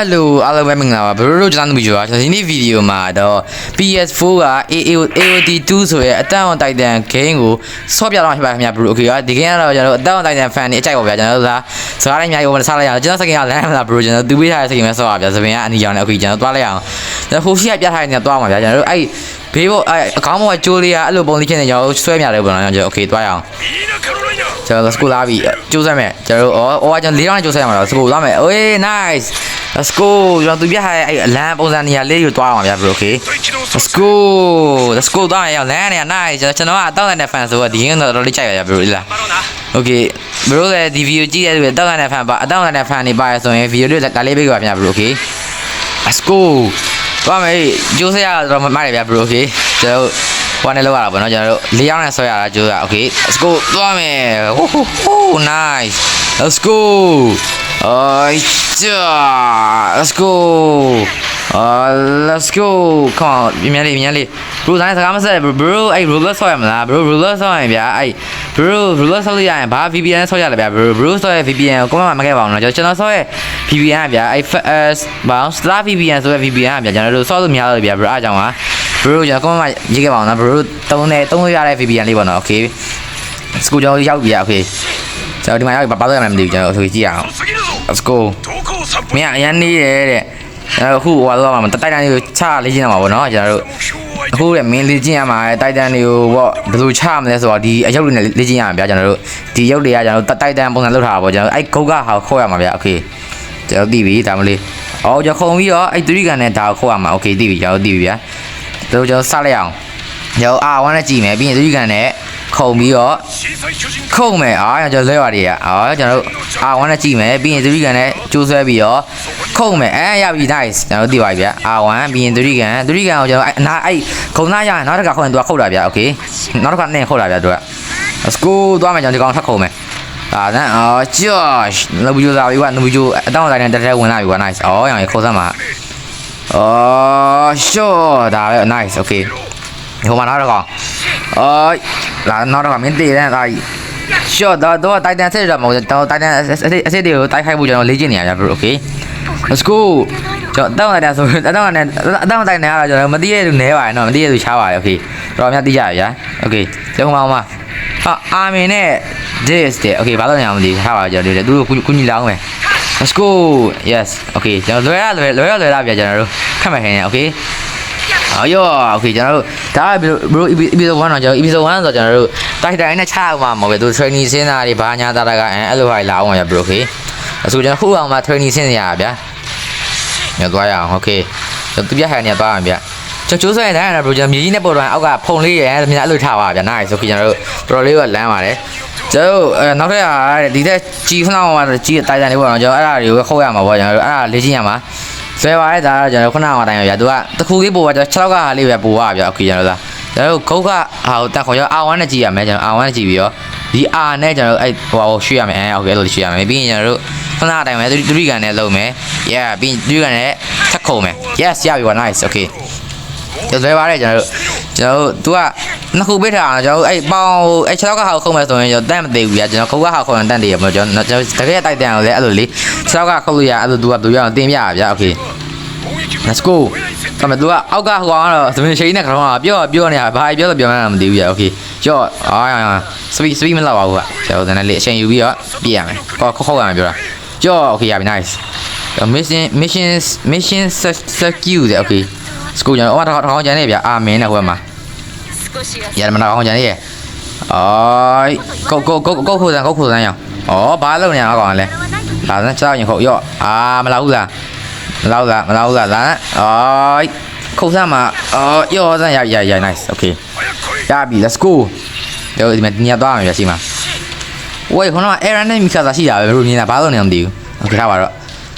Hello အားလုံးပဲမင်္ဂလာပါဘရိုတို့ကျွန်တော်တို့ပြောတာဒီနေ့ဗီဒီယိုမှာတော့ PS4 က AOD2 ဆိုရဲအတန်းအောင်တိုက်တန် game ကိုဆော့ပြတော့ဖြစ်ပါခင်ဗျာဘရိုโอเคကဒီ game ကတော့ကျွန်တော်တို့အတန်းအောင်တိုက်တန် fan တွေအကြိုက်ပါဗျာကျွန်တော်တို့ကစကားတိုင်းအများကြီးဝင်စားလိုက်ရအောင်ကျွန်တော်စကင်ကလမ်းမလားဘရိုကျွန်တော်သူပေးထားတဲ့စကင်ပဲဆော့ပါဗျာသပင်ကအနီရောင်နဲ့โอเคကျွန်တော်သွားလိုက်အောင်ကျွန်တော်ဟိုရှိကပြထားတဲ့နေရာသွားမှာဗျာကျွန်တော်တို့အဲ့ဘေးဘောအဲ့အကောင်းဘောကကျိုးလေးကအဲ့လိုပုံလေးချင်းနေကျွန်တော်တို့ဆွဲမြတယ်ပေါ့နော်ကျွန်တော်โอเคသွားရအောင် ကျွန်တော် school လာပြီကျိုးစမ်းမယ်ကျွန်တော်တို့ဩဟိုကကျွန်တော်၄ရောင်းကျိုးစမ်းရမှာတော့ school သွားမယ် okay nice let's go ကျွန်တော်သူပြထားတဲ့အဲ့အလန်ပုံစံနေရာလေးကိုတွားအောင်ဗျာ bro okay let's go let's go သွားမယ်ရောလမ်းနေရာ nice ကျွန်တော်ကအတောက်တဲ့ fan ဆိုတော့ဒီရင်တော့တော်တော်လေးကြိုက်ရဗျာ bro လား okay bro လည်းဒီ video ကြည့်ရတဲ့တောက်တဲ့ fan ပါအတောက်တဲ့ fan နေပါရဆိုရင် video လေးဒါလေးပေးပါဗျာ bro okay let's go သွားမယ်ကျိုးစရာတော့မရတယ်ဗျာ bro okay ကျွန်တော် ဟိုနဲ့လောက်ရတာပေါ့နော်ကျွန်တော်တို့၄ရောင်းနဲ့ဆွဲရတာကျိုးရ okay let's go သွားမယ် ho ho ho nice let's go အော်ချာ let's go အော် let's go come on မြန်မြန်လေးမြန်လေး bro တိုင်းစကားမဆက် bro bro အဲ့ roller ဆော့ရမလား bro roller ဆော့ရင်ဗျာအဲ့ bro roller ဆော့လို့ရရင်ဘာ VPN ဆော့ရတယ်ဗျာ bro bro ဆော့ရ VPN ကိုကိုမမခဲ့ပါဘူးနော်ကျွန်တော်ဆော့ရ VPN ကဗျာအဲ့ FS ဘာ Star VPN ဆိုရ VPN ကဗျာကျွန်တော်တို့ဆော့လို့မရတော့ဗျာ bro အားကြောင့်ပါ bro ကျွန်တော်ကိုမရေးခဲ့ပါအောင်နော် bro တုံးနေတုံးလို့ရတဲ့ VPN လေးပေါ့နော် okay စကူကျွန်တော်ရောက်ပြီอ่ะ okay ကျွန်တော်ဒီမှာရောက်ပြီဘာလို့ရမှန်းမသိဘူးကျွန်တော်ဆိုကြည့်ရအောင် let's go မင်းအရန်နေတယ်တဲ့ကျွန်တော်အခုဟိုဟာတော့မှာတိုက်တန်လေးကိုချလေ့ကျင့်ရမှာပေါ့နော်ကျွန်တော်တို့အခုတဲ့မင်းလေ့ကျင့်ရမှာတိုက်တန်လေးကိုပေါ့ဘယ်လိုချမလဲဆိုတော့ဒီအယုတ်တွေနဲ့လေ့ကျင့်ရမှာဗျာကျွန်တော်တို့ဒီယုတ်တွေကကျွန်တော်တို့တိုက်တန်ပုံစံလုပ်ထားတာပေါ့ကျွန်တော်အဲ့ဂုတ်ကဟာခေါ်ရမှာဗျာ okay ကျွန်တော်သိပြီဒါမလေးအော်ကျွန်တော်ခုံပြီးတော့အဲ့3ကန်နဲ့ဒါကိုခေါ်ရမှာ okay သိပြီကျွန်တော်သိပြီဗျာ တို့ကျွန်တော်စလိုက်အောင်ကျွန်တော်အာ1နဲ့ကြည့်မယ်ပြီးရင်3ကန်နဲ့ခုံပြီးတော့ခုံမယ်အာကျွန်တော်လွဲပါတွေကအာကျွန်တော်တို့အာ1နဲ့ကြည့်မယ်ပြီးရင်3ကန်နဲ့ကျိုးဆွဲပြီးတော့ခုံမယ်အဲရပြီ nice ကျွန်တော်တို့သိပါပြီဗျအာ1ပြီးရင်3ကန်3ကန်ကိုကျွန်တော်အနာအဲ့ခုံသားရရင်နောက်တစ်ခါခုံရင်သူကခုတ်တာဗျ okay နောက်တစ်ခါနဲ့ခုတ်တာဗျသူက let's go သွားမယ်ကျွန်တော်ဒီကောင်ထပ်ခုံမယ်အာနန်အော် Josh လူပြိုစားပြီကွာလူပြိုအတောင်းတိုင်းနဲ့တက်တက်ဝင်လာပြီကွာ nice အော်ရောင်ရခေါ်စမ်းပါ အော် sure ဒါပဲ nice okay ဟိုမှာနောက်တစ်ကောင်အော်လာနောက်တစ်ကောင်မင်းတည်တဲ့ဒါကြီး short တော့တော့တိုက်တန်ဆက်ရမှာမဟုတ်တော့တိုက်တန်အစစ်အစစ်တွေကိုတိုက်ခိုက်ဖို့ကျွန်တော်လေ့ကျင့်နေရကြ bro okay let's go ကျွန်တော်တောင်းလိုက်တာဆိုတောင်းလိုက်အတောင်းတိုက်နေရတာကျွန်တော်မသိရသူနဲပါတယ်နော်မသိရသူချားပါတယ် okay တော်တော်များသိကြရဗျာ okay ကျောင်းမောင်မဟာအာမင်နဲ့ this တဲ့ okay ဘာလို့လဲမသိထားပါကျွန်တော်တို့သူတို့ကုညီလောင်းမယ် let's go yes okay ကျွန်တော်လွယ်ရလွယ်လွယ်ရလွယ်ရဗျာကျွန်တော်တို့ခက်မှခင်ရ okay အော်ယော okay ကျွန်တော်တို့ဒါက bro episode 1တော့ကျွန်တော် episode 1ဆိုတော့ကျွန်တော်တို့တိုက်တိုင်းနဲ့ချအောင်မှာမဟုတ်ပဲသူ training ဆင်းတာတွေဘာညာတာတာကအဲအဲ့လိုဟာလာအောင်ရ bro okay အဆိုကျွန်တော်ဟိုအောင်မှာ training ဆင်းနေရတာဗျာညသွားရအောင် okay ကျွန်တော်သူပြခိုင်နေသွားအောင်ဗျာ ကျွန်တော်ကျိုးဆွဲနေတဲ့ bro ကျွန်တော်မြေကြီးနဲ့ပေါ်တော့အောက်ကဖုံလေးရယ်မြင်အဲ့လိုထားပါဗျာ nice okay ကျွန်တော်တို့တော်တော်လေးကလမ်းပါတယ်ကျွန်တော်အဲနောက်ထပ်ဟာဒီတက်ကြီးဖလောက်မှာကြီးတိုက်တိုင်းလေးပေါ့နော်ကျွန်တော်အဲ့ဒါတွေကိုခုတ်ရမှာပေါ့ကျွန်တော်တို့အဲ့ဒါလေ့ကျင့်ရမှာ ဆွဲပါရဲဒါတော့ကျွန်တော်ခုနကအတိုင်းပဲဗျာသူကတခုလေးပို့ပါကျွန်တော်6လောက်ကဟာလေးပဲပို့ပါဗျာโอเคကျွန်တော်သာကျွန်တော်ဂုတ်ကဟာကိုတက်ခေါ်ရ R1 နဲ့ကြည့်ရမယ်ကျွန်တော် R1 နဲ့ကြည့်ပြီးတော့ဒီ R နဲ့ကျွန်တော်အဲ့ဟိုဟာကိုရွှေ့ရမယ်အဲโอเคအဲ့လိုရွှေ့ရမယ်ပြီးရင်ကျွန်တော်တို့ခုနကအတိုင်းပဲသူရိကန်နဲ့လုပ်မယ် yeah ပြီးသူရိကန်နဲ့ထပ်ခုံမယ် yes ရပြီပါ nice okay ကျွန်တော် လွဲပါတယ်ကျွန်တော်တို့ကျွန်တော်တို့ तू ကနှစ်ခုပေးထားအောင်ကျွန်တော်တို့အဲ့ပေါင်အဲ့6လောက်ကဟာကိုခုံမယ်ဆိုရင်ကျွန်တော်တန်းမသေးဘူးဗျာကျွန်တော်ခုတ်ကဟာခုံရင်တန်းတည်ရမှာကျွန်တော်ကျွန်တော်တကယ်တိုက်တန်အောင်လဲအဲ့လိုလေ6လောက်ကခုတ်လို့ရအဲ့လို तू က तू ရအောင်တင်ပြရဗျာ okay let's go ကမသူကအောက်ကဟိုကောင်ကတော့သမင်ရှိနေကတော့ပြောပြောနေတာဘာပြောလို့ပြောမှန်းမသိဘူးကြာ okay ကြော့အာရစပီစပီမလောက်ပါဘူးကကျွန်တော်လည်းအချိန်ယူပြီးတော့ပြည့်ရမယ်ခေါက်ခေါက်ရမယ်ပြောတာကြော့ okay ရပြီ nice mission mission mission secure တဲ့ okay စကူကျွန်တော်အော်ထောက်ထောက်ကြနေဗျာအာမင်းနဲ့ဟိုမှာရမနာအောင်ကြနေရအော်ကိုကိုကိုကိုခိုးစံကိုခိုးစံရအောင်ဩဘာလုပ်နေရအောင်ကောင်လဲဒါနဲ့ချောက်ရင်ခုတ်ရော့အာမလာဘူးလားမလောက်လားမလောက်လားလာအော်ခုတ်ဆမ်းမှာအော်ရောဆမ်းရရရ nice okay ရပြီ let's go တော့ဒီမှာညသွားမှာပြစီမှာဝေးခုနက error နဲ့မိခါသာရှိတာပဲဘယ်လိုမြင်တာဘာလို့နေမသိဘူး okay ထားပါတော့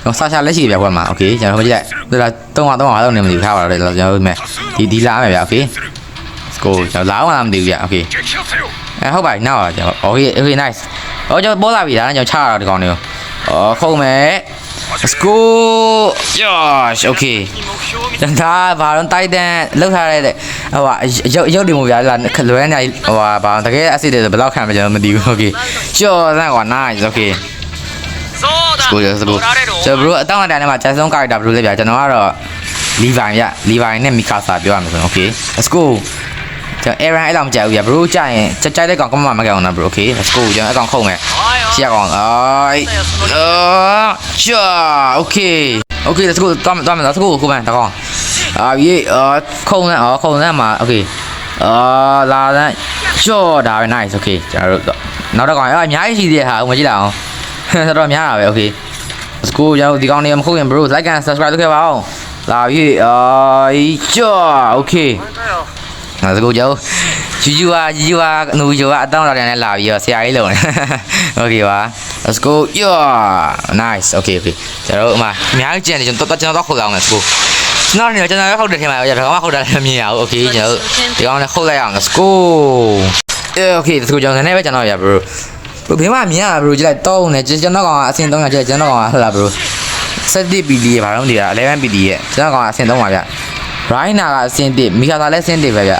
ကျွန်တော်ဆာရှာလက်ရှိပြခွက်မှာ okay ကျွန်တော်ဟိုကြည့်လိုက်ဒါတော့တော့ဘာလို့နေမသိဘူးထားပါတော့ကျွန်တော်တို့မယ်ဒီဒီလာမယ်ဗျ okay let's go ကျွန်တော်လာအောင်လားမသိဘူးဗျ okay အဲဟုတ်ပါပြီနောက်ပါကျွန်တော် okay okay nice ဟောကျွန်တော်ပေါ်လာပြီဒါနဲ့ကျွန်တော်ချရတော့ဒီကောင်တွေကိုအော်ခုံမယ် Let's go Josh okay တန်တာဘာတော့တိုက်တန်လောက်ထားရတဲ့ဟိုဟာရု ဆိုရဆိုလို့ကျွန်တော်တို့အတောင့်အတန်ထဲမှာဂျက်ဆုံးကာရက်တာဘယ်လိုလဲဗျာကျွန်တော်ကတော့လီဗိုင်ရလီဗိုင်နဲ့မီကာဆာပြောရမှာဆိုရင်โอเค let's go ကျွန်တော် error အဲ့လောက်မကြိုက်ဘူးဗျာ bro ကြိုက်ရင်ကြိုက်တဲ့ကောင်ကမမကြောက်အောင်နော် bro okay let's go ကျွန်တော်အကောင်ခုံမယ်ရှက်ကောင်အိုင်းအာချာ okay okay let's go သွားမယ်သွားမယ် let's go ကိုမန်တကောင်အာရေးအာခုံလန်းအော်ခုံလန်းမှာ okay အာလာလန်းရှော့ဒါပဲ nice okay ကျွန်တော်တို့နောက်တော့ကောင်အဲ့အများကြီးရှိသေးတဲ့ဟာမကြည့်လိုက်အောင် တော်တော်များတာပဲ okay let's go ကျွန်တော်ဒီကောင်လေးမဟုတ်ရင် bro like and subscribe လုပ်ခဲ့ပါအောင်လာပြီအာချာ okay ငါစကူကြောဂျူဂျူဟာဂျူဂျူဟာနူဂျူဟာအတောင်းတော်တယ်နဲ့လာပြီးတော့ဆရာကြီးလုံနေ Okay ပါ Let's go yeah nice okay okay ကျွန်တော်တို့အမအများကြီးကြံနေကျွန်တော်ကျွန်တော်တော့ခုတ်အောင် Let's go ကျွန်တော်နေကျွန်တော်ဟုတ်တယ်ထင်ပါရဲ့ဒါကောင်မှခုတ်တာလည်းမမြင်ရဘူး Okay ကျွန်တော်ဒီကောင်လည်းခုတ်လိုက်အောင် Let's go yeah okay Let's go ကျွန်တော်နည်းနည်းပဲကျွန်တော်ရ bro bro ဘယ်မှာမြင်ရ bro ကြည့်လိုက်တောင်းနေကျွန်တော်ကောင်ကအဆင်300ကျကျွန်တော်ကောင်ကဟလာ bro 7 PD ရဲ့ဘာလို့ဒီလား11 PD ရဲ့ကျွန်တော်ကောင်ကအဆင်300ပါဗျ Raina ကအဆင်1မီကာသာလည်းအဆင်1ပဲဗျ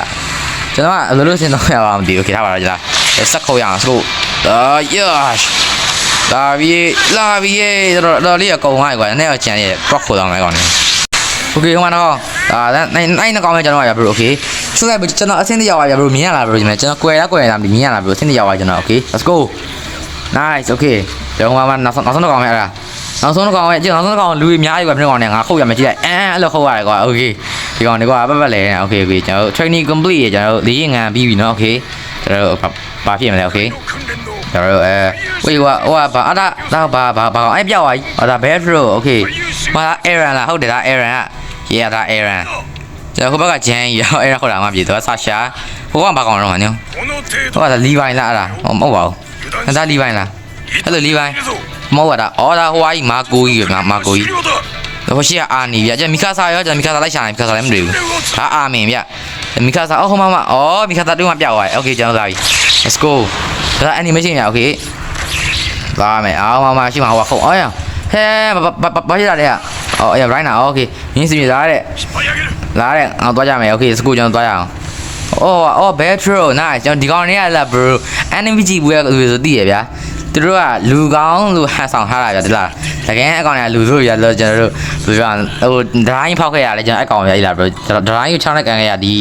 ကျွန်တော်ကအလိုလိုအဆင်300ပါမသိဘူး okay ထားပါတော့ကြလားစက်ခုတ်ရအောင် Let's go အာ yes လာပြီလာပြီတော်တော်လေးအကုန်သွားပြီကွာနည်းတော့ကြံနေတော့ခိုးတော့မယ်ကောင်နေ Okay ဟိုမှာတော့အာနိုင်နိုင်တော့ကောင်းမယ်ကျွန်တော်ရ bro okay ဆိုလိုက်ကျွန်တော်အဆင်တရောက်ပါဗျ bro မြင်ရလား bro ကျွန်တော်ကျွန်တော်ကွယ်လားကွယ်လားမြင်ရလား bro အဆင်တရောက်ပါကျွန်တော် okay let's go nice okay ကျွန်တော်မှနောက်ဆုံးနောက်ဆုံးတော့ကောင်းမယ်အဲ့ဒါနောက်ဆုံးတော့ကောင်းမယ်ကျွန်တော်နောက်ဆုံးတော့ကောင်းလူတွေအများကြီးကွာပြင်းကောင်နေငါခုတ်ရမယ်ကြည့်လိုက်အဲအဲ့လိုခုတ်ရတယ်ကွာ okay ဒီကောင်တွေကွာပတ်ပတ်လဲ okay okay ကျွန်တော် training complete ရကျွန်တော်လေ့ရင်ငံပြီးပြီနော် okay ကျွန်တော်ဘာဖြစ်မလဲ okay ကျွန်တော်အဲဝေးကွာဟိုကဘာအဒါဒါဘာဘာဘာအဲ့ပြောက်သွားပြီဟောဒါ bedro okay ဟာ Aaron လားဟုတ်တယ်ဒါ Aaron က yeah ဒါ Aaron ကျွန်တော်ခုဘက်ကဂျန်ရောအဲ့ဒါခေါ်တာမှပြည်သွားဆာရှာဟိုကဘာကောင်တော့မှညဟိုကလီပိုင်းလားအဲ့ဒါမဟုတ်ပါဘူးငါသားလီပိုင်းလားအဲ့လိုလီပိုင်းမဟုတ်ပါတာအော်ဒါဟိုကကြီးမာကိုကြီးငါမာကိုကြီးတော့ရှိရအာနီဗျာကျမီကာဆာရောကျမီကာဆာလိုက်ရှာတယ်မီကာဆာလည်းမတွေ့ဘူးဒါအာမင်ဗျာမီကာဆာအော်ဟိုမမအော်မီကာဆာတွေ့မှပြောက်သွားတယ်โอเคကျွန်တော်သားပြီ let's go ဒါ animation ညာโอเคပါမယ်အော်မမရှိမှာဟိုကခုံအော်ရဟဲဘာဘာဖြစ်တာလဲအော်အဲ့ right now โอเคမြင်းစီမြသားတဲ့ လာတဲ့အော်သွားကြမယ် okay စကူကျွန်တော်သွားရအောင်အော်အော် battery nice ကျွန်တော်ဒီကောင်တွေကလာ bro enemy ကြည့်ဘူးရလို့ဆိုသိရဗျာသူတို့ကလူကောင်းလို့ဟန်ဆောင်ထားတာဗျာဒီလားတကယ်အကောင်တွေကလူတို့ရလို့ကျွန်တော်တို့ဘယ်ပြောဟိုဒရိုင်းဖောက်ခဲ့ရလဲကျွန်တော်အကောင်ရည်လား bro ဒရိုင်းကိုချောင်းနဲ့ကန်ခဲ့ရဒီ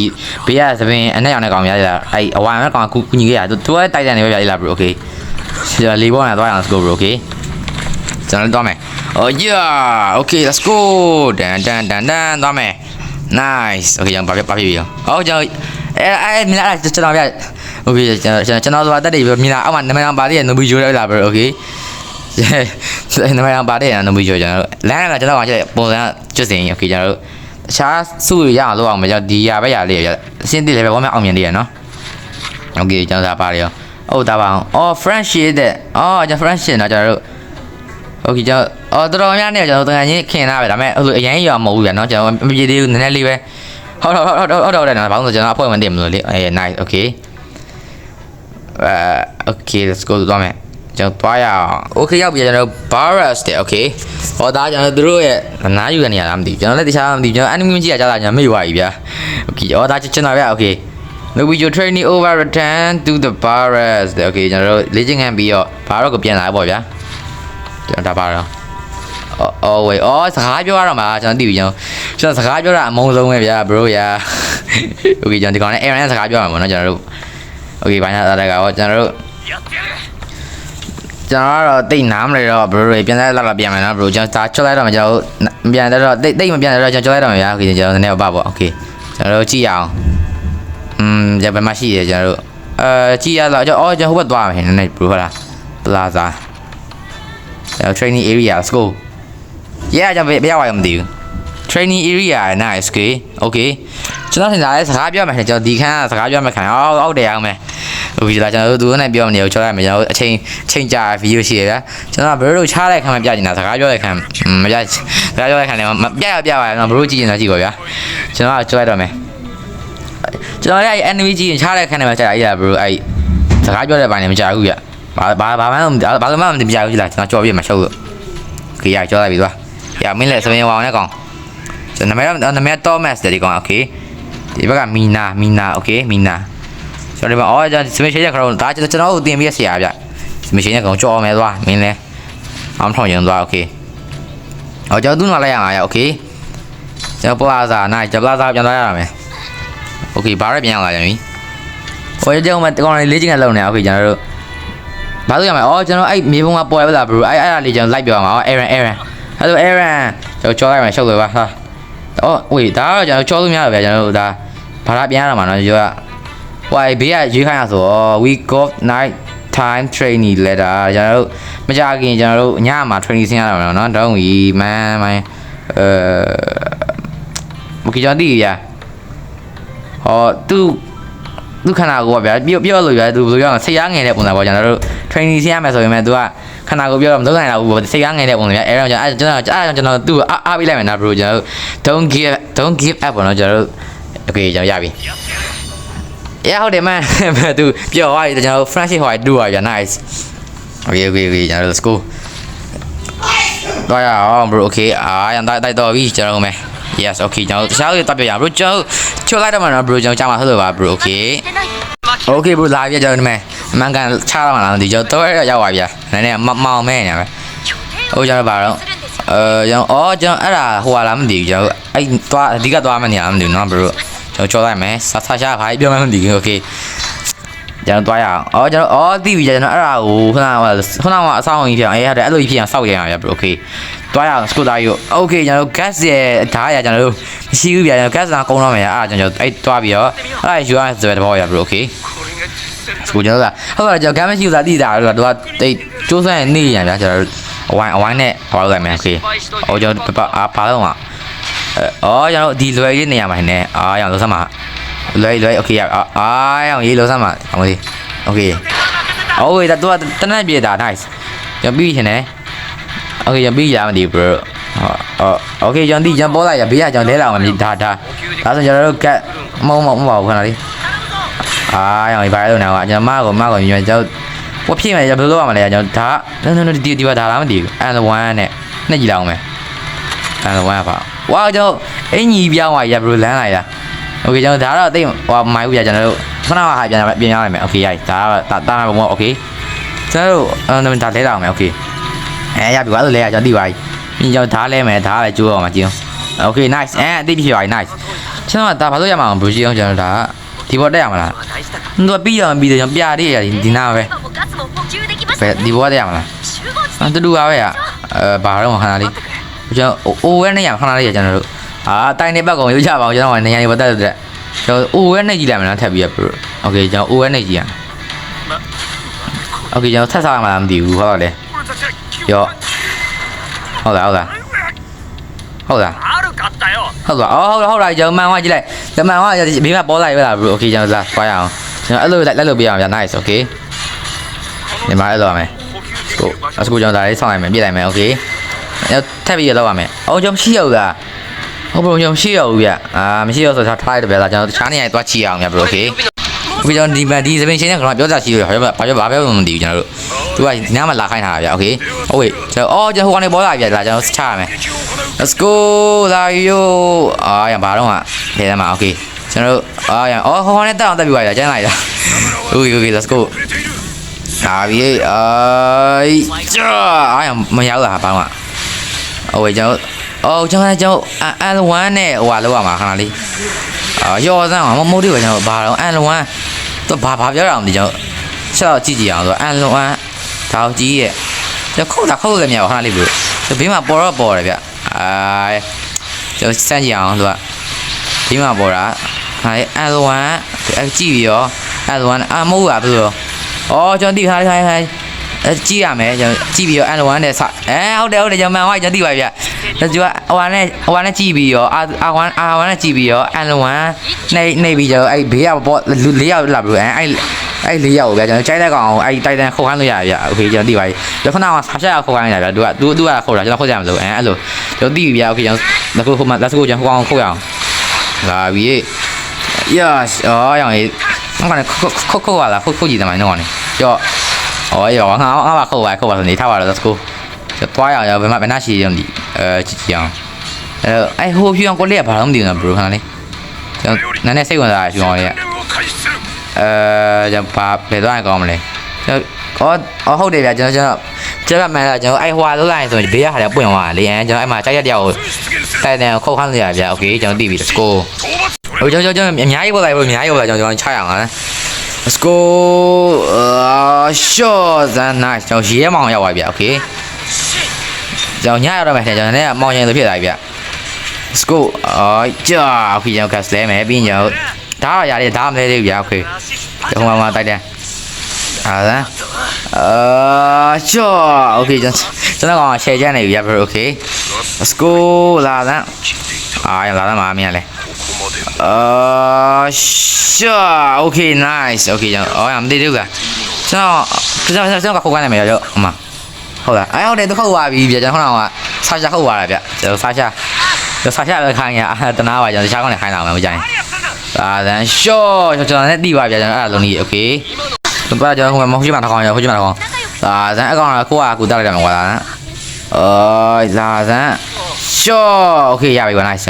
ဘေးကသပင်အနဲ့ရောင်နဲ့ကောင်ရည်လားအဲ့အဝိုင်းနဲ့ကောင်ကူညီခဲ့ရသူသူကတိုက်တန်နေပဲဗျာလား bro okay ကျွန်တော်လေးပေါ်နဲ့သွားရအောင် let's go bro okay ကျွန်တော်သွားမယ် oh yeah okay let's go ဒန်ဒန်ဒန်ဒန်သွားမယ် nice okay ကျွန်တော်ဘာဖြစ်ဘာဖြစ်ပြီရောဟုတ်ကျွန်တော်အဲအဲမြင်လာကျွန်တော်ပြ okay ကျွန်တော်ကျွန်တော်သွားတက်တယ်ပြမြင်လာအောက်မှာနာမည်အောင်ပါသေးတယ် Nobu Joe လိုက်လာပြီ okay နာမည်အောင်ပါသေးတယ် Nobu Joe ကျွန်တော်လမ်းကကျွန်တော်ကကျပုံစံကျွတ်စင် okay ကျွန်တော်တို့တခြားစုရအောင်လုပ်အောင်မကြောက်ဒီရပဲရလေးရအရှင်းတိလည်းပဲဝမ်းမအောင်မြင်သေးရနော် okay ကျွန်တော်သာပါရရောဟုတ်တာပါအောင်အော် French ရှိတဲ့အော်ကျွန်တော် French ရှင်တော့ကျွန်တော်တို့ โอเคကျွန်တော်အော်တော်တော်များများကျွန်တော်တန်ချင်းခင်လာပဲဒါပေမဲ့ဟိုအရင်ရောမဟုတ်ဘူးဗျာเนาะကျွန်တော်မပြေသေးဘူးနည်းနည်းလေးပဲဟုတ်ဟုတ်ဟုတ်ဟုတ်ဟုတ်တယ်နော်ဘာလို့ဆိုကျွန်တော်အဖွဲ့ဝင်တင်မလို့လေအဲ nice okay အဲ okay let's go သွားမယ်ကျွန်တော်သွားရအောင် okay ရောက်ပြီကျွန်တော် barras တဲ့ okay ဟောဒါကျွန်တော်တို့ရဲ့နားယူရနေရလားမသိဘူးကျွန်တော်လည်းတခြားမသိဘူးကျွန်တော် enemy မကြည့်ရကြတာကျွန်တော်မေ့သွားပြီဗျာ okay ဟောဒါကျွန်တော်ဗျာ okay No we your training over return to the barras တဲ့ okay ကျွန်တော်တို့လေ့ကျင့်ခန်းပြီးတော့ဘာတော့ကိုပြန်လာပေါ့ဗျာ ကျွန်တော်ဒါပါတော့အော်ဝေးအော်စကားပြောရတော့မှာကျွန်တော်သိပြီကျွန်တော်ကျွန်တော်စကားပြောတာအမုန်းဆုံးပဲဗျာ bro ရာ okay ကျွန်တော်ဒီကောင်နဲ့ Aaron နဲ့စကားပြောရမှာနော်ကျွန်တော်တို့ okay ဘိုင်းနာတက်ကတော့ကျွန်တော်တို့ကျွန်တော်ကတော့တိတ်နားမလဲတော့ bro တွေပြန်လိုက်လာပြန်မယ်နော် bro ကျွန်တော်ဒါချွတ်လိုက်တော့မှကျွန်တော်မပြန်တော့တိတ်တိတ်မပြန်တော့ကျွန်တော်ချွတ်လိုက်တော့မှာဗျာ okay ကျွန်တော်နည်းနည်းပါပေါ့ okay ကျွန်တော်တို့ကြည့်ရအောင်อืมကျွန်တော်ဘယ်မှာရှိရကျွန်တော်တို့အဲကြည့်ရတော့ကျွန်တော်အော်ကျွန်တော်ဟိုဘက်သွားမယ်နည်းနည်း bro ဟုတ်လား plaza training area let's go yeah ကျွန်တော်ဘယ်ရောက်ရမသိဘူး training area nice okay okay ကျွန်တော်ထင်တာလဲစကားပြောမယ်ကျွန်တော်ဒီခန်းကစကားပြောမယ်ခံအော်ဟုတ်တယ်အောင်မယ်ဟုတ်ပြီလားကျွန်တော်တို့သူနဲ့ပြောမနေဘူးချောလိုက်မယ်ကျွန်တော်အချိန်ချိန်ကြာဗီဒီယိုရှိရဗျာကျွန်တော်ဘယ်လိုချားတဲ့ခန်းမှာပြချင်တာစကားပြောတဲ့ခန်းမပြစကားပြောတဲ့ခန်းလည်းမပြရပြပါတော့ဘယ်လိုကြည့်နေတာကြည့်ပါဗျာကျွန်တော်ကချောလိုက်တော့မယ်ကျွန်တော်လည်း enemy ကြည့်ရင်ချားတဲ့ခန်းထဲမှာကြာရည်ဘယ်လိုအဲ့စကားပြောတဲ့ပိုင်းလည်းမကြာဘူးဗျ ဘာဘာဘာမှမဘာမှမပြဘူးလားကျွန်တော်ကြော်ပြမှာရှုပ်လို့ခေရကြော်လိုက်ပြီသွားရမင်းလည်းစပင်းဝအောင်နဲ့ကောင် ကျွန်တော်နာမည်တော့နာမည် Thomas တဲ့ဒီကောင် okay ဒီဘက်ကမီနာမီနာ okay မီနာကျွန်တော်ဒီမှာအော်ကျွန်တော်စမရှင်ရခရောဒါကျွန်တော်တို့တင်ပြဆရာဗျစမရှင်ရကောင်ကြော်မယ်သွားမင်းလဲ အောင်ထောင်ရင်သွားโอเคဟောကျွန်တော်သူ့နောက်လိုက်ရအောင်ရโอเคကျွန်တော်ပလာဇာနိုင်ကျွန်တော်ပလာဇာပြန်သွားရအောင်မယ်โอเคဘာရက်ပြန်လာပြန်ပြီဟိုကျွန်တော်မကောင်လေးလေးချင်းကလုံနေโอเคကျွန်တော်တို့ ဘာလို့ရမလဲအော်ကျွန်တော်အဲ့မြေပုံကပေါ်ရပါလားဘရိုအဲ့အဲ့ဒါလေးကျွန်တော်လိုက်ပြောအောင်အော် Aaron Aaron အဲ့လို Aaron ကျွန်တော်ချောလိုက်မယ်ရှုပ်လို့ပါဟာအော်ဝေးဒါကတော့ကျွန်တော်ချောလို့မရပါဘူးကျွန်တော်တို့ဒါဘာသာပြန်ရမှာနော်ကျွန်တော်ကဟိုအဲ့ဘေးကရွေးခိုင်းရဆိုတော့ we got night time training letter ကျွန်တော်တို့မကြခင်ကျွန်တော်တို့ညမှာ training ဆင်းရတာနော်တောင်းကြီးမန်းမန်းအဲဘုကီကျွန်တော်တည်ရဟောသူ့ သူခဏကိုဗျာပြောပြောလို့ဗျာသူဘယ်လိုပြောလဲဆရာငယ်တဲ့ပုံစံပေါ့ကျွန်တော်တို့ training ဆင်းရမယ်ဆိုရင်လည်း तू ကခဏကိုပြောတော့မလုပ်နိုင်တော့ဘူးဆရာငယ်တဲ့ပုံစံဗျာအဲတော့ကျွန်တော်ကျွန်တော်ကျွန်တော်သူ့အားအားပေးလိုက်မယ်နော် bro ကျွန်တော်တို့ don't give don't give up ပေါ့နော်ကျွန်တော်တို့ okay ကျွန်တော်ရပြီ Yeah ဟုတ်တယ်မန်သူပြောသွားပြီကျွန်တော် friendship ဟိုတူပါဗျာ nice okay okay okay ကျွန်တော် let's go တော့ရအောင် bro okay အာရန်တိုက်တိုက်တော့ပြီကျွန်တော်မယ် yes okay ကျွန်တော်တခြားတွေတက်ပြရ bro ကျွန်တော်ချိုလိုက်တော့မှာနော် bro ကျွန်တော်ကြားမှာဟုတ်လို့ပါ bro okay okay bro လာပြီကျွန်တော်ဒီမဲ့အမှန်ကန်ချရမှာလားမသိကျွန်တော်တော့ရောက်ပါဗျာနည်းနည်းမောင်မဲနေပဲဟိုကျွန်တော်ပါတော့အဲကျွန်တော်အော်ကျွန်တော်အဲ့ဒါဟိုဟာလားမသိဘူးကျွန်တော်အဲ့သွားအဓိကသွားမှနေရမသိဘူးနော် bro ကျွန်တော်ချောလိုက်မယ်ဆာဆာရှာဘာပြောမှမသိဘူး okay ကျွန်တော်တွားရအောင်အော်ကျွန်တော်အော်သိပြီကျွန်တော်အဲ့ဒါကိုခုနကခုနကအဆောင်ကြီးဖြစ်အောင်အေးဟုတ်တယ်အဲ့လိုကြီးဖြစ်အောင်စောက်ကြရအောင်ဗျ bro okay တွားရအောင်စကူတာကြီးကို okay ကျွန်တော် gas ရဲ့ဓာတ်ရကျွန်တော်တို့မရှိဘူးဗျကျွန်တော် gas ကကုန်းတော့မယ်အဲ့ဒါကျွန်တော်အဲ့တွားပြီးတော့အဲ့ဒါယူရဆိုတဲ့ဘောရ bro okay စကူကျွန်တော်ကဟုတ်ပါကျွန်တော် gas မရှိဘူးသာတိတာတော့သူကတိတ်ကျိုးစမ်းနေရဗျကျွန်တော်အဝိုင်းအဝိုင်းနဲ့ဟောလိုက်မယ် okay ဟိုကျွန်တော်ပါပါတော့မှာအော်ကျွန်တော်ဒီလွယ်လေးနေရာမှာနေအာရအောင်လို့ဆက်မှာ လွယ်လွယ်โอเคရအာအာအောင်ရေးလို့စမ်းပါအောင်လေးโอเคအော်ဝေးဒါတော့တနက်ပြေတာ nice ရပြီးရှင်နေโอเคရပြီးရမသိ bro အော်โอเคကျွန်တော်ဒီကျွန်ပေါ်လိုက်ရဘေးကကျွန်တော်လဲလာအောင်မြည်ဒါဒါဒါဆိုကျွန်တော်တို့ကတ်မုံမုံမပါဘူးခဏလေးအာအောင်ဘာလို့နေအောင်ကျွန်တော်မကောမကောညွှန်ကျွန်တော်ဝဖြည့်မယ်ဘယ်လိုလုပ်ရမလဲကျွန်တော်ဒါ no no no ဒီဒီပါဒါလားမသိဘူး and one နဲ့နှစ်ကြည့်လောက်မယ် and one ပါဝါကျွန်တော်အင်ကြီးပြောင်းသွားရ bro လမ်းလာရ โอเคကျွန်တော်ဒါတော့အသိဟိုမိုင်းဘူးပြကျွန်တော်တို့ခုနကဟာပြန်ပြန်ရနိုင်မယ်โอเคရိုက်ဒါတော့တာတာပုံပေါ့โอเคကျွန်တော်တို့ဒါလဲတာအောင်မယ်โอเคအဲရပြီကွာလို့လဲရကျွန်တော်သိပါပြီပြီးကျွန်တော်ဒါလဲမယ်ဒါပဲကြိုးအောင်မှာကြည့်အောင်โอเค nice အဲအသိဖြစ်ပါပြီ nice ကျွန်တော်ဒါဘာလို့ရမှာအောင်ဘူးကြည့်အောင်ကျွန်တော်ဒါဒီဘောတက်ရမလားသူပြီးအောင်ပြီးတယ်ကျွန်တော်ပြရတယ်ဒီနာပဲပဲဒီဘောတက်ရမလားတူတူပါပဲอ่ะเอ่อบ่าတော့ခဏလေးကျွန်တော်အိုးဝဲနေရခဏလေးရကျွန်တော်တို့ အာတိုင်နေဘက်ကောင်ရိုးချပါအောင်ကျွန်တော်ကနေရာနေပတ်သက်တဲ့ကျွန်တော် OS နဲ့ကြည့်လိုက်မယ်နော်ထပ်ပြီးရပြီ Okay ကျွန်တော် OS နဲ့ကြည့်ရမယ် Okay ကျွန်တော်ဆက်စားရမှာမသိဘူးဟုတ်တော့လေရောဟုတ်လားဟုတ်လားဟုတ်လားဟုတ်လားအော်ဟုတ်လားဟုတ်လားကျွန်တော်မှန်ဝကြည့်လိုက်ကျွန်တော်မှန်ဝဘေးမှာပေါ်လာပြီလား bro okay ကျွန်တော်လာသွားရအောင်ကျွန်တော်အဲ့လိုလိုက်လို့ပြရအောင်ဗျာ nice okay ဒီမှာအဲ့လိုရမယ်ဟုတ်အခုကျွန်တော်ဒါလေးဆောင်းလိုက်မယ်ပြစ်လိုက်မယ် okay ထပ်ပြီးရလောက်ရမယ်အော်ကျွန်တော်ရှိရောက်လား ဟုတ်ပါဘူးကျွန်တော်မရှိရဘူးဗျအာမရှိရဆိုတော့ထားလိုက်တယ်ဗျာကျွန်တော်တခြားနေရာသွားချီအောင်ဗျ bro โอเคโอเคကျွန်တော်ဒီမှာဒီစပင်ချင်းနဲ့ကတော့ပြောကြရှိရဘာပြောဘာပြောဘာပြောမသိဘူးကျွန်တော်တို့သူကဒီနားမှာလာခိုင်းထားတာဗျโอเคဟုတ်ဝေးကျွန်တော်အော်ကျွန်တော်ဟိုကနေပေါ်လာဗျလာကျွန်တော်ချရမယ် let's go လာယောအာရဘာတော့ဟာထဲထဲမှာโอเคကျွန်တော်တို့အာရအော်ဟိုကနေတက်အောင်တက်ပြီးပါဗျကျန်းလိုက်တာ okay okay let's go ဒါပြီအိုင်ကြာအားရမရောက်တာဘာမှအဝေးကျွန်တော် အော်ကျွန်တော်ကျွန်တော်အန်ဝမ်နဲ့ဟိုဟာလောက်ရမှာခဏလေးအာရောစမ်းမမိုးဒီကကျွန်တော်ဘာတော့အန်ဝမ်သူဘာဘာပြောရအောင်ဒီကျွန်တော်ဆက်တော့ကြည့်ကြည့်အောင်ဆိုအန်ဝမ်တောက်ကြီးရဲ့ကျွန်တော်ခုတ်တာခုတ်လို့လည်းမရဘူးခဏလေးပြီသူဘေးမှာပေါ်တော့ပေါ်တယ်ဗျအာကျွန်တော်စမ်းကြည့်အောင်သူကဘေးမှာပေါ်တာဟာအန်ဝမ်အကြည့်ပြီးရောအန်ဝမ်အမိုးပါဘူးရော။အော်ကျွန်တော်သိထားထားထားအဲကြည့်ရမယ်ကျွန်တော်ကြည့်ပြီးတော့ N1 နဲ့စအဲဟုတ်တယ်ဟုတ်တယ်ကျွန်တော်မှန်သွားကျွန်တော်သိပါပြီဗျ။ ဒါကျွတ်ဟိုဟာနဲ့ဟိုဟာနဲ့ကြည့်ပြီးတော့ R1 R1 နဲ့ကြည့်ပြီးတော့ N1 နေနေပြီးကျွန်တော်အဲ့ဘေးကပေါ့၄ယောက်လာပြီးအဲအဲ့အဲ့၄ယောက်ကိုဗျာကျွန်တော်ကြိုက်တဲ့ကောင်အဲ့တိုက်တန်ခုတ်ခိုင်းလို့ရဗျာโอเคကျွန်တော်သိပါပြီ။ဒီခဏကဆာရှာခုတ်ခိုင်းရဗျာသူကသူသူကခုတ်တာကျွန်တော်ခုတ်ကြမလို့အဲအဲ့လိုကျွန်တော်သိပြီဗျာโอเคကျွန်တော်လက်ခုတ်ခုတ်မှလက်ခုတ်ကျွန်တော်ခုတ်အောင်ခုတ်ရအောင်။လာပြီ။ Yes အော်ရောင်ကြီးငါကခုတ်ခုတ်ခုတ်လာခုတ်ခုတ်ကြည့်တယ်မိုင်းတော့ကနေကြော့ဩရောငါငါပါခုတ်ပါခုတ်ပါဆိုနေထားပါတော့ let's go ကျတွားရအောင်ဘယ်မှာဘယ်နှရှိရုံဒီ အဲကြည့်ကြည့်အောင်အဲအဲဟိုဖြူအောင်ကိုလေးကဘာလို့မသိဘူးနော်ဘရိုခဏလေးကျွန်တော်နည်းနည်းစိတ်ဝင်စားတာဖြူအောင်လေးကအဲကျွန်တော်ဘာဘယ်သွားရင်ကောင်းမလဲကျွန်တော်အော်ဟုတ်တယ်ဗျာကျွန်တော်ကျွန်တော်ကျက်မှန်တာကျွန်တော်အဲဟွာလောက်လိုက်ဆိုရင်ဘေးကဟာလည်းပွင့်သွားလေအန်ကျွန်တော်အဲ့မှာကြိုက်ရတယောက်ကိုတိုင်တန်ခုတ်ခန်းနေရဗျာโอเคကျွန်တော်သိပြီ let's go ဟိုကျွန်တော်ကျွန်တော်အများကြီးပေါ်လာပြီအများကြီးပေါ်လာကျွန်တော်ချရအောင်လား let's go အာ shot and nice ကျွန်တော်ရေမောင်ရောက်ပါဗျာโอเค ကျွန်တော်ညရောက်တော့မယ်ထင်ကျွန်တော်လည်းမောင်ရင်လိုဖြစ်သွားပြီဗျာ let's go အော်ကြာ okay ကျွန်တော် gas လဲမယ်ပြီးရင်ကျွန်တော်ဒါတော့ရတယ်ဒါမလဲသေးဘူးဗျာ okay ဒီဟိုမှာမှာတိုက်တယ်အာလားအာကျော် okay ကျွန်တော်ကျွန်တော်က share ချနေပြီဗျာ bro okay let's go လာလားအာရလာလားမမင်းလဲအာရှာ okay nice okay ကျွန်တော်အော်မသိသေးဘူးကကျွန်တော်ကျွန်တော်ကျွန်တော်ကခုတ်ကနေမယ်ရောအမ ဟုတ်လားအဲဟုတ်တယ်သူခုတ်သွားပြီဗျာကျွန်တော်ခုနကဆာရှာခုတ်သွားတာဗျကျွန်တော်ဆာရှာကျွန်တော်ဆာရှာပဲခိုင်းရတနာပါကျွန်တော်တခြားကောင်းနေခိုင်းလာမှာမကြိုင်အာတန်ရှော့ကျွန်တော်လည်းတီးပါဗျာကျွန်တော်အဲ့ဒါလုံးကြီး okay သူကကျွန်တော်ဟိုမှာဟိုကျမှတစ်ခေါင်းရဟိုကျမှတစ်ခေါင်းအာဇန်အကောင်ကကိုကကိုတက်လိုက်တယ်မှာကွာလားအော်လာဇန်ရှော့ okay ရပြီကွာ nice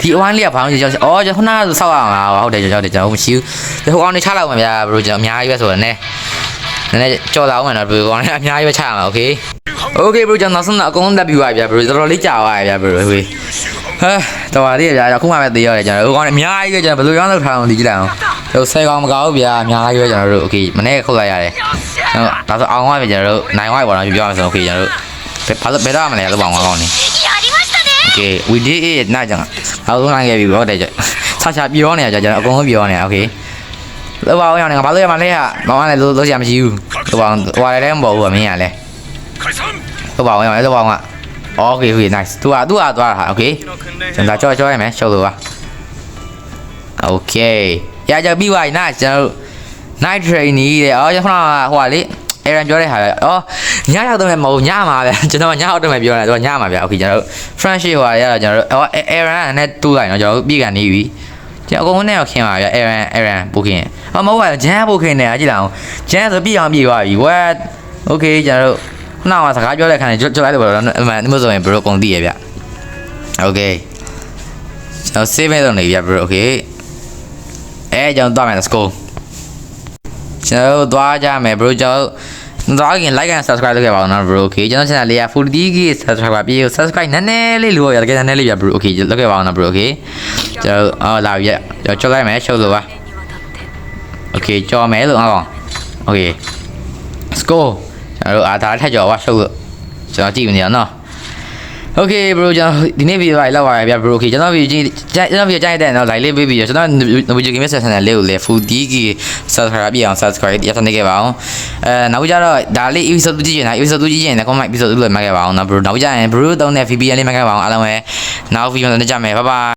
ဒီအဝိုင်းလေးကဘာလို့ကျွန်တော်အော်ကျွန်တော်ခုနကဆောက်ရမှာဟုတ်တယ်ကျွန်တော်ကျွန်တော်မရှိဘူးဒီဟိုကောင်နေချလိုက်မှာဗျာဘရိုကျွန်တော်အများကြီးပဲဆိုတော့ နည်းနည်းကြော်လာအောင်မယ်နော်ဘရိုကောင်းလည်းအများကြီးပဲချရမှာโอเคโอเคဘရိုကျွန်တော်နောက်ဆုံးတော့အကုန်လုံးတက်ပြီးပါပြီဗျာဘရိုတော်တော်လေးကြာသွားပြီဗျာဘရိုဟေးဟဲတော်ပါသေးဗျာအခုမှပဲသေးရတယ်ကျွန်တော်တို့ကောင်းအများကြီးပဲကျွန်တော်ဘယ်လိုရောင်းလောက်ထားအောင်ဒီကြည့်လိုက်အောင်တို့ဆယ်ကောင်မကောင်းဘူးဗျာအများကြီးပဲကျွန်တော်တို့โอเคမနေ့ခုတ်လိုက်ရတယ်ကျွန်တော်ဒါဆိုအောင်သွားပြီကျွန်တော်တို့နိုင်သွားပြီပေါ့နော်ပြောရအောင်ဆိုโอเคကျွန်တော်တို့ဘာလို့ဘယ်တော့မှလဲတော့ပေါ့ကောင်းနေโอเค we did it နားကြအောင်အောင်နိုင်ခဲ့ပြီဟုတ်တယ်ကျွန်တော်ဆက်ချပြောနေရကြကျွန်တော်အကုန်လုံးပြောနေရโอเค လောပါအောင်ရနေငါဘာလို့ရမလဲဟာဘာမှလည်းလို့လို့ရမရှိဘူးလောပါအောင်ဟွာလည်းမပေါ်ဘူးမင်းရလဲလောပါအောင်ရလဲလောပါအောင်က Okay okay nice သူကသူကသွားတာဟာ okay ကျွန်တော်ကြောကြောရမယ်ရှုပ်လို့ပါ Okay ရကြပြီးပါနာကျွန်တော် night trainee တဲ့အော်ကျွန်တော်ဟိုဟာလေ Aaron ပြောတဲ့ဟာပဲအော်ညရောက်တော့မယ်မဟုတ်ညမှာပဲကျွန်တော်ညရောက်တော့မယ်ပြောနေတာသူကညမှာဗျ Okay ကျွန်တော် friendship ဟိုဟာရတော့ကျွန်တော်အော် Aaron နဲ့တူးလိုက်တော့ကျွန်တော်ပြည်ကနေပြီကျွန်တော်အကုန်လုံးနဲ့ရောက်ခင်ပါဗျ Aaron Aaron ပို့ခင် အော်မဟုတ်ပါဂျန်ပို့ခင်နေတာကြည့်လောက်ဂျန်ဆိုပြည်အောင်ပြည်သွားပြီ what Okay ကျွန်တော်ခုနကစကားပြောတဲ့ခါနဲ့ကြွလိုက်လို့ပေါ့နော်အမှန်မဆိုရင်ဘရိုကုန်တည်ရဗျ Okay ကျွန်တော် save လုပ်နေပြီဗျ bro okay အဲကျွန်တော်သွားမယ် let's go ကျွန်တော်သွားကြမယ် bro ကျွန်တော်သွားခင် like and subscribe လုပ်ခဲ့ပါဦးနော် bro okay ကျွန်တော် channel လေးက 40k subscriber ပြေ subscribe နည်းနည်းလေးလိုရတကယ်နည်းနည်းလေးပြ bro okay လုပ်ခဲ့ပါဦးနော် bro okay ကျွန်တော်အော်လာပြီကျွန်တော်ချုပ်လိုက်မယ်ချုပ်လို့ပါ okay ကြော်မယ်လို့အောင် okay let's go ကျွန်တော်အာဒါထက်ကြော်ပါချုပ်လို့ကျွန်တော်ကြည့်နေရနော် Okay bro ကျွန်တော်ဒီနေ့ဗီဒီယိုလိုက်လောက်ပါရဗျ bro okay ကျွန်တော်ဗီဒီယိုကျွန်တော်ဗီဒီယိုကြိုက်တဲ့တော့ like လေးပေးပြီးတော့ကျွန်တော်ဗီဒီယို game session လေးကိုလည်း full DK subscribe ပြအောင် subscribe ရထားနေခဲ့ပါအောင်အဲနောက်ကြတော့ဒါလေး episode 2ကြည့်ရင် episode 2ကြည့်ရင်လည်း comment episode 2လည်းမှတ်ခဲ့ပါအောင်နော် bro နောက်ကြရင် bro တုံးတဲ့ VPN လေးမှတ်ခဲ့ပါအောင်အားလုံးပဲနောက် video နဲ့ကြမယ် bye bye